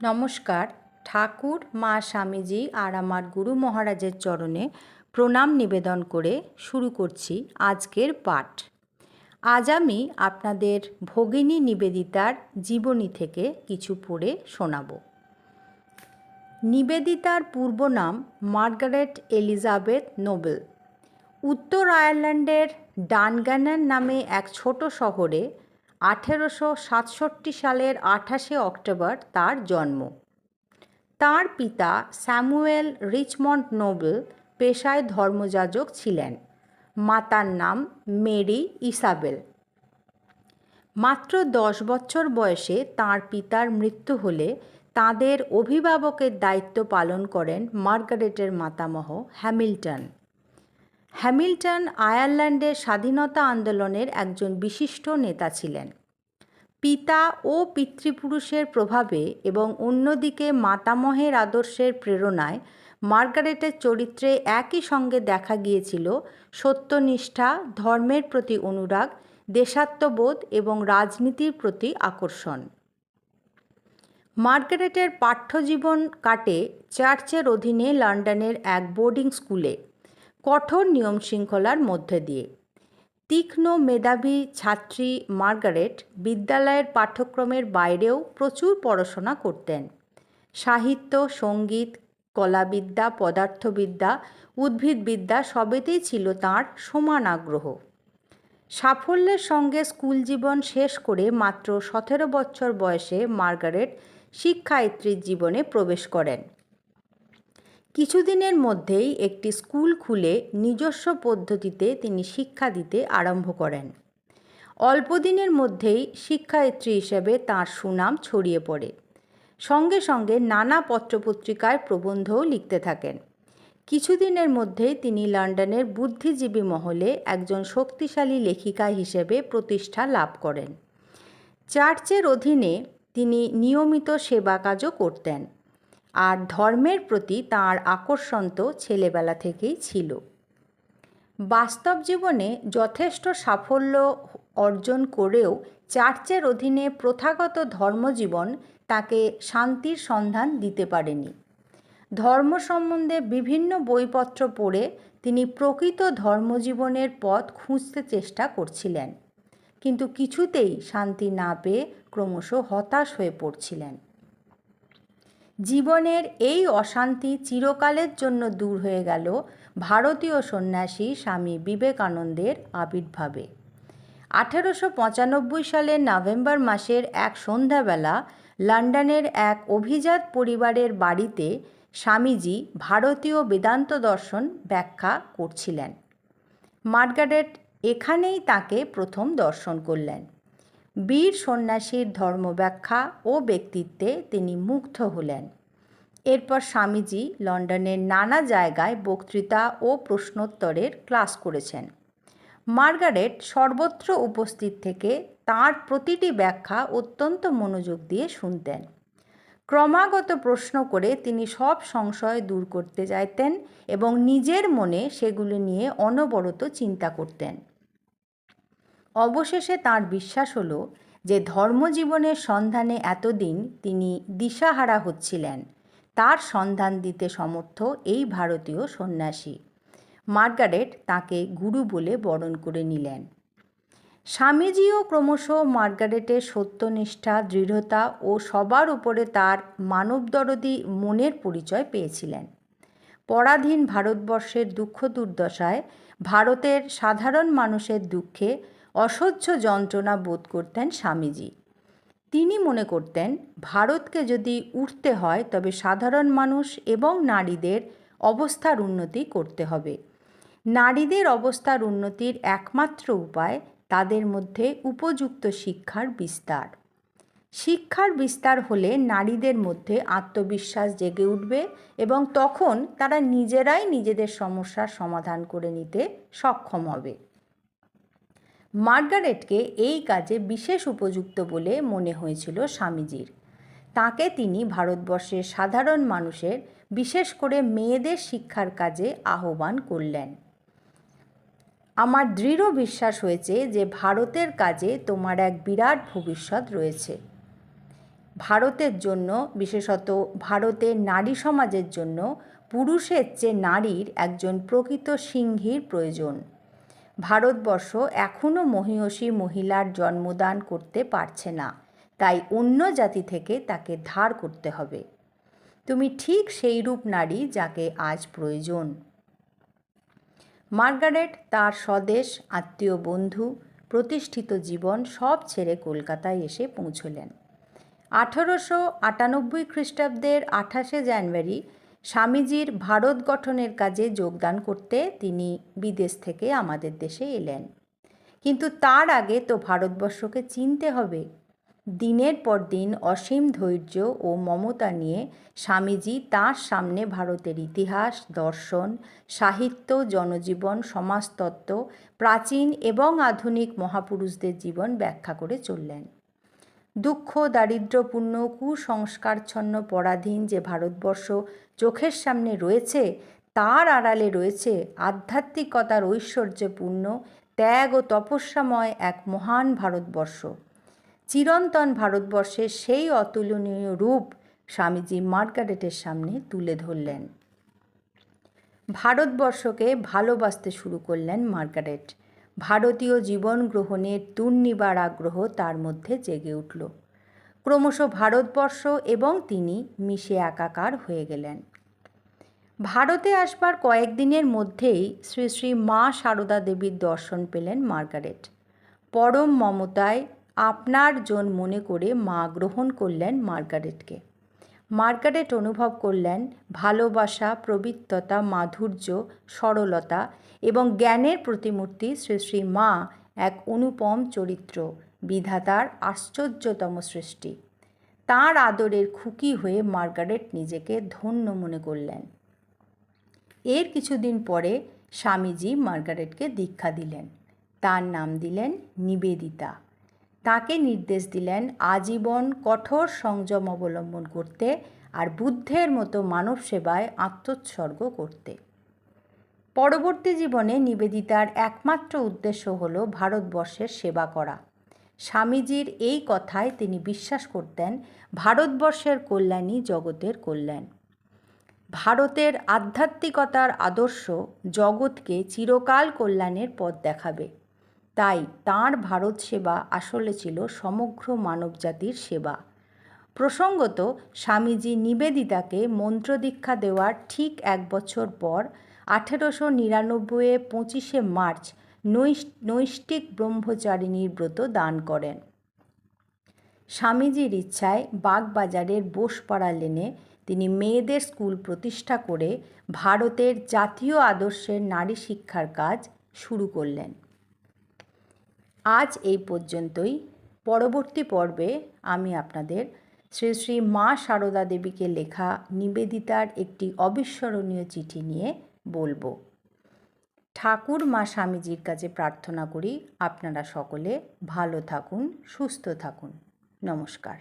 নমস্কার। ঠাকুর, মা স্বামীজি আর আমার গুরু মহারাজের চরণে প্রণাম নিবেদন করে শুরু করছি আজকের পাঠ। আজ আমি আপনাদের ভগিনী নিবেদিতার জীবনী থেকে কিছু পড়ে শোনাব। নিবেদিতার পূর্ব নাম মার্গারেট এলিজাবেথ নোবেল। উত্তর আয়ারল্যান্ডের ডানগ্যানার নামে এক ছোট শহরে আঠেরোশো সাতষট্টি সালের আঠাশে অক্টোবর তার জন্ম। তার পিতা স্যামুয়েল রিচমন্ড নোবেল পেশায় ধর্মযাজক ছিলেন। মাতার নাম মেরি ইসাবেল। মাত্র দশ বছর বয়সে তার পিতার মৃত্যু হলে তাদের অভিভাবকের দায়িত্ব পালন করেন মার্গারেটের মাতামহ হ্যামিল্টন। হ্যামিল্টন আয়ারল্যান্ডের স্বাধীনতা আন্দোলনের একজন বিশিষ্ট নেতা ছিলেন। পিতা ও পিতৃপুরুষের প্রভাবে এবং অন্যদিকে মাতামহের আদর্শের প্রেরণায় মার্গারেটের চরিত্রে একই সঙ্গে দেখা গিয়েছিল সত্যনিষ্ঠা, ধর্মের প্রতি অনুরাগ, দেশাত্মবোধ এবং রাজনীতির প্রতি আকর্ষণ। মার্গারেটের পাঠ্যজীবন কাটে চার্চের অধীনে লন্ডনের এক বোর্ডিং স্কুলে। কঠোর নিয়ম শৃঙ্খলার মধ্যে দিয়ে। তীক্ষ্ণ মেধাবী ছাত্রী মার্গারেট বিদ্যালয়ের পাঠ্যক্রমের বাইরেও প্রচুর পড়াশোনা করতেন। সাহিত্য, সংগীত, কলাবিদ্যা, পদার্থবিদ্যা, উদ্ভিদবিদ্যা সবেতেই ছিল তাঁর সমান আগ্রহ। সাফল্যের সঙ্গে স্কুল জীবন শেষ করে মাত্র সতেরো বছর বয়সে মার্গারেট শিক্ষায়িত্রীর জীবনে প্রবেশ করেন। কিছুদিনের মধ্যেই একটি স্কুল খুলে নিজস্ব পদ্ধতিতে তিনি শিক্ষা দিতে আরম্ভ করেন। অল্প দিনের মধ্যেই শিক্ষায়িত্রী হিসেবে তাঁর সুনাম ছড়িয়ে পড়ে। সঙ্গে সঙ্গে নানা পত্রপত্রিকায় প্রবন্ধও লিখতে থাকেন। কিছুদিনের মধ্যেই তিনি লন্ডনের বুদ্ধিজীবী মহলে একজন শক্তিশালী লেখিকা হিসেবে প্রতিষ্ঠা লাভ করেন। চার্চের অধীনে তিনি নিয়মিত সেবা কাজও করতেন। আর ধর্মের প্রতি তাঁর আকর্ষণ তো ছেলেবেলা থেকেই ছিল। বাস্তব জীবনে যথেষ্ট সাফল্য অর্জন করেও চার্চের অধীনে প্রথাগত ধর্মজীবন তাকে শান্তির সন্ধান দিতে পারেনি। ধর্ম সম্বন্ধে বিভিন্ন বইপত্র পড়ে তিনি প্রকৃত ধর্মজীবনের পথ খুঁজতে চেষ্টা করছিলেন, কিন্তু কিছুতেই শান্তি না পেয়ে ক্রমশ হতাশ হয়ে পড়ছিলেন। জীবনের এই অশান্তি চিরকালের জন্য দূর হয়ে গেল ভারতীয় সন্ন্যাসী স্বামী বিবেকানন্দের আবির্ভাবে। আঠেরোশো পঁচানব্বই সালের নভেম্বর মাসের এক সন্ধ্যাবেলা লন্ডনের এক অভিজাত পরিবারের বাড়িতে স্বামীজি ভারতীয় বেদান্ত দর্শন ব্যাখ্যা করছিলেন। মার্গারেট এখানেই তাকে প্রথম দর্শন করলেন। বীর সন্ন্যাসীর ধর্মব্যাখ্যা ও ব্যক্তিত্বে তিনি মুগ্ধ হলেন। এরপর স্বামীজি লন্ডনের নানা জায়গায় বক্তৃতা ও প্রশ্নোত্তরের ক্লাস করেছেন। মার্গারেট সর্বত্র উপস্থিত থেকে তার প্রতিটি ব্যাখ্যা অত্যন্ত মনোযোগ দিয়ে শুনতেন। ক্রমাগত প্রশ্ন করে তিনি সব সংশয় দূর করতে চাইতেন এবং নিজের মনে সেগুলি নিয়ে অনবরত চিন্তা করতেন। অবশেষে তার বিশ্বাস হলো যে ধর্মজীবনের সন্ধানে এতদিন তিনি দিশাহারা হচ্ছিলেন। তার সন্ধান দিতে সমর্থ এই ভারতীয় সন্ন্যাসী। মার্গারেট তাকে গুরু বলে বরণ করে নিলেন। স্বামীজিও ক্রমশ মার্গারেটের সত্যনিষ্ঠা, দৃঢ়তা ও সবার উপরে তার মানবদরদি মনের পরিচয় পেয়েছিলেন। পরাধীন ভারতবর্ষের দুঃখ দুর্দশায় ভারতের সাধারণ মানুষের দুঃখে অসহ্য যন্ত্রণা বোধ করতেন স্বামীজি। তিনি মনে করতেন, ভারতকে যদি উঠতে হয়, তবে সাধারণ মানুষ এবং নারীদের অবস্থার উন্নতি করতে হবে। নারীদের অবস্থার উন্নতির একমাত্র উপায় তাদের মধ্যে উপযুক্ত শিক্ষার বিস্তার। শিক্ষার বিস্তার হলে নারীদের মধ্যে আত্মবিশ্বাস জেগে উঠবে এবং তখন তারা নিজেরাই নিজেদের সমস্যার সমাধান করে নিতে সক্ষম হবে। মার্গারেটকে এই কাজে বিশেষ উপযুক্ত বলে মনে হয়েছিল স্বামীজির। তাকে তিনি ভারতবর্ষের সাধারণ মানুষের, বিশেষ করে মেয়েদের শিক্ষার কাজে আহ্বান করলেন। আমার দৃঢ় বিশ্বাস হয়েছে যে ভারতের কাজে তোমার এক বিরাট ভবিষ্যৎ রয়েছে। ভারতের জন্য, বিশেষত ভারতের নারী সমাজের জন্য, পুরুষের চেয়ে নারীর একজন প্রকৃত সিংহীর প্রয়োজন। ভারতবর্ষ এখনও মহিষী মহিলার জন্মদান করতে পারছে না। তাই অন্য জাতি থেকে তাকে ধার করতে হবে। তুমি ঠিক সেই রূপ নারী যাকে আজ প্রয়োজন। মার্গারেট তার স্বদেশ, আত্মীয় বন্ধু, প্রতিষ্ঠিত জীবন সব ছেড়ে কলকাতায় এসে পৌঁছলেন। আঠারোশো আটানব্বই খ্রিস্টাব্দের আঠাশে জানুয়ারি স্বামীজির ভারত গঠনের কাজে যোগদান করতে তিনি বিদেশ থেকে আমাদের দেশে এলেন। কিন্তু তার আগে তো ভারতবর্ষকে চিনতে হবে। দিনের পর দিন অসীম ধৈর্য ও মমতা নিয়ে স্বামীজি তাঁর সামনে ভারতের ইতিহাস, দর্শন, সাহিত্য, জনজীবন, সমাজতত্ত্ব, প্রাচীন এবং আধুনিক মহাপুরুষদের জীবন ব্যাখ্যা করে চললেন। দুঃখ, দারিদ্র্যপূর্ণ, কুসংস্কারচ্ছন্ন, পরাধীন যে ভারতবর্ষ চোখের সামনে রয়েছে, তার আড়ালে রয়েছে আধ্যাত্মিকতার ঐশ্বর্যপূর্ণ ত্যাগ ও তপস্যাময় এক মহান ভারতবর্ষ। চিরন্তন ভারতবর্ষের সেই অতুলনীয় রূপ স্বামীজি মার্গারেটের সামনে তুলে ধরলেন। ভারতবর্ষকে ভালোবাসতে শুরু করলেন মার্গারেট। ভারতীয় জীবন গ্রহণের দুর্নিবার আগ্রহ তার মধ্যে জেগে উঠল। ক্রমশ ভারতবর্ষ এবং তিনি মিশে একাকার হয়ে গেলেন। ভারতে আসবার কয়েকদিনের মধ্যেই শ্রী শ্রী মা সারদা দেবীর দর্শন পেলেন মার্গারেট। পরম মমতায় আপনার জন মনে করে মা গ্রহণ করলেন মার্গারেটকে। মার্গারেট অনুভব করলেন ভালোবাসা, প্রবৃত্ততা, মাধুর্য, সরলতা এবং জ্ঞানের প্রতিমূর্তি শ্রী শ্রী মা এক অনুপম চরিত্র, বিধাতার আশ্চর্যতম সৃষ্টি। তাঁর আদরের খুকি হয়ে মার্গারেট নিজেকে ধন্য মনে করলেন। এর কিছুদিন পরে স্বামীজি মার্গারেটকে দীক্ষা দিলেন। তার নাম দিলেন নিবেদিতা। তাকে নির্দেশ দিলেন আজীবন কঠোর সংযম অবলম্বন করতে আর বুদ্ধের মতো মানব সেবায় আত্মোৎসর্গ করতে। পরবর্তী জীবনে নিবেদিতার একমাত্র উদ্দেশ্য হল ভারতবর্ষের সেবা করা। স্বামীজির এই কথায় তিনি বিশ্বাস করতেন, ভারতবর্ষের কল্যাণই জগতের কল্যাণ। ভারতের আধ্যাত্মিকতার আদর্শ জগৎকে চিরকাল কল্যাণের পথ দেখাবে। তাই তাঁর ভারত সেবা আসলে ছিল সমগ্র মানবজাতির সেবা। প্রসঙ্গত, স্বামীজি নিবেদিতাকে মন্ত্রদীক্ষা দেওয়ার ঠিক এক বছর পর, আঠেরোশো নিরানব্বইয়ে পঁচিশে মার্চ নৈষ্টিক ব্রহ্মচারিণীর ব্রত দান করেন। স্বামীজির ইচ্ছায় বাগবাজারের বোসপাড়া লেনে তিনি মেয়েদের স্কুল প্রতিষ্ঠা করে ভারতের জাতীয় আদর্শের নারী শিক্ষার কাজ শুরু করলেন। আজ এই পর্যন্তই। পরবর্তী পর্বে আমি আপনাদের শ্রী শ্রী মা সারদা দেবীকে লেখা নিবেদিতার একটি অবিস্মরণীয় চিঠি নিয়ে বলব। ঠাকুর মা স্বামীজির কাছে প্রার্থনা করি আপনারা সকলে ভালো থাকুন, সুস্থ থাকুন। নমস্কার।